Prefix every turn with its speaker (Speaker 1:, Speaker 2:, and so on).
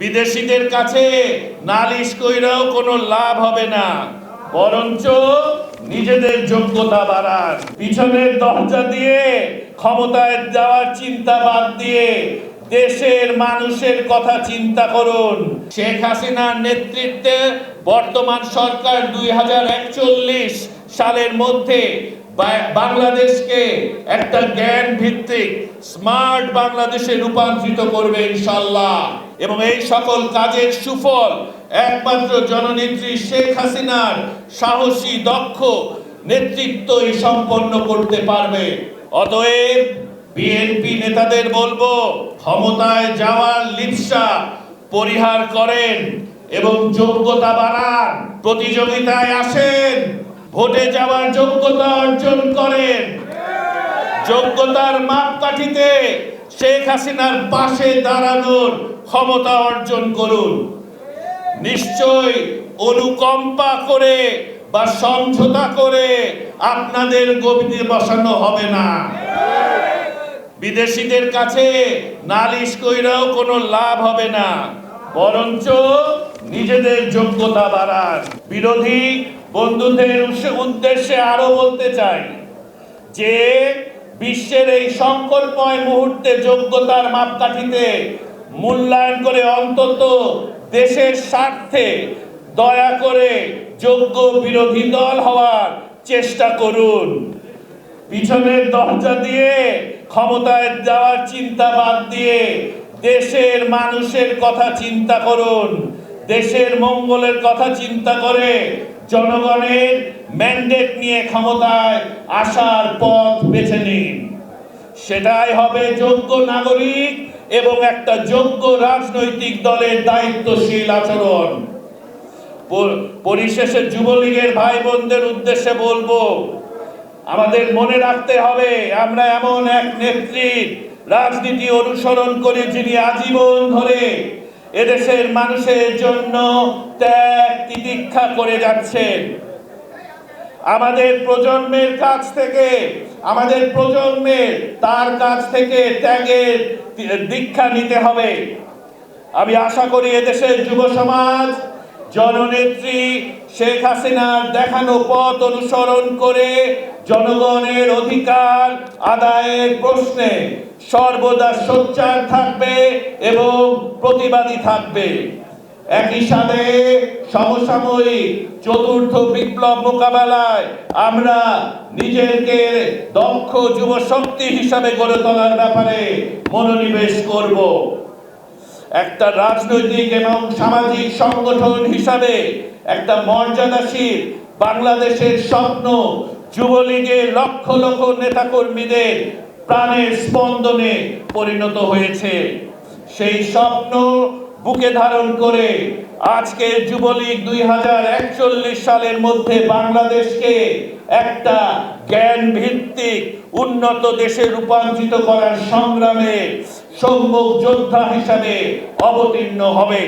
Speaker 1: বিদেশিদের কাছে নালিশ কইরাও কোনো লাভ হবে না। বরঞ্চ নিজেদের যোগ্যতা বাড়ান। পিছনের দরজা দিয়ে ক্ষমতায় যাওয়ার চিন্তা বাদ দিয়ে দেশের মানুষের কথা চিন্তা করুন। শেখ হাসিনার নেতৃত্বে বর্তমান সরকার দুই হাজার একচল্লিশ সালের মধ্যে বাংলাদেশকে একটা জ্ঞান ভিত্তিক স্মার্ট বাংলাদেশে রূপান্তরিত করবে ইনশাল্লাহ। এবং এই সকল কাজের সুফল একমাত্র জননেত্রী শেখ হাসিনার সাহসী, দক্ষ নেতৃত্বই সম্পন্ন করতে পারবে। অতএব বিএনপি নেতাদের বলব, ক্ষমতায় যাওয়ার লিপসা পরিহার করেন এবং যোগ্যতা বাড়ান, প্রতিযোগিতায় আসেন, ভোটে যাওয়ার যোগ্যতা অর্জন করেন। যোগ্যতার মাপকাঠিতে শেখ হাসিনার পাশে দাঁড়ানোর ক্ষমতা অর্জন করুন। নিশ্চয় অনুকম্পা করে বা সমঝোতা করে আপনাদের গভীরে বসানো হবে না। বিদেশিদের কাছে নালিশ কইরাও কোনো লাভ হবে না। বরঞ্চ নিজেদের যোগ্যতা বাড়ান। বিরোধী বন্ধুদের উদ্দেশ্যে আরও বলতে চাই যে বিশ্বের এই সংকটময় মুহূর্তে যোগ্যতার মাপকাঠিতে মূল্যায়ন করে অন্তত দেশের স্বার্থে দয়া করে যোগ্য বিরোধী দল হওয়ার চেষ্টা করুন। পিছনের দরজা দিয়ে, ক্ষমতায় যাওয়ার চিন্তা বাদ দিয়ে দেশের মানুষের কথা চিন্তা করুন। দেশের মঙ্গলের কথা চিন্তা করে জনগণের ম্যান্ডেট নিয়ে ক্ষমতায় আসার পথ বেছে নিন। সেটাই হবে যোগ্য নাগরিক এবং একটা যোগ্য রাজনৈতিক দলের দায়িত্বশীল আচরণ। পরিশেষে যুবলীগের ভাই বোনদের উদ্দেশ্যে বলব, আমাদের মনে রাখতে হবে, আমরা এমন এক নেত্রীর রাজনীতি অনুসরণ করে যিনি আজীবন ধরে এদেশের মানুষের জন্য ত্যাগ তিতিক্ষা করে যাচ্ছেন। আমাদের প্রজন্মের কাছ থেকে, আমাদের প্রজন্মের তার কাছ থেকে ত্যাগের দীক্ষা নিতে হবে। আমি আশা করি এদেশের যুব সমাজ, জননেত্রী শেখ হাসিনার দেখানো পথ অনুসরণ করে জনগণের অধিকার আদায়ের প্রশ্নে সর্বদা সোচ্চার থাকবে এবং প্রতিবাদী থাকবে। একই সাথে সমসাময়িক চতুর্থ বিপ্লব মোকাবেলায় আমরা নিজেকে দক্ষ যুব শক্তি হিসাবে গড়ে তোলার ব্যাপারে মনোনিবেশ করব। একটা রাজনৈতিক এবং সামাজিক সংগঠন হিসাবে একটা মর্যাদাশীল বাংলাদেশের স্বপ্ন যুবলীগের লক্ষ লক্ষ নেতাকর্মীদের প্রাণের স্পন্দনে পরিণত হয়েছে। সেই স্বপ্ন বুকে ধারণ করে আজকে যুবলীগ দুই হাজার একচল্লিশ সালের মধ্যে বাংলাদেশকে একটা জ্ঞান ভিত্তিক উন্নত দেশে রূপান্তরিত করার সংগ্রামে সম্মুখ যোদ্ধা হিসাবে অবতীর্ণ হবে।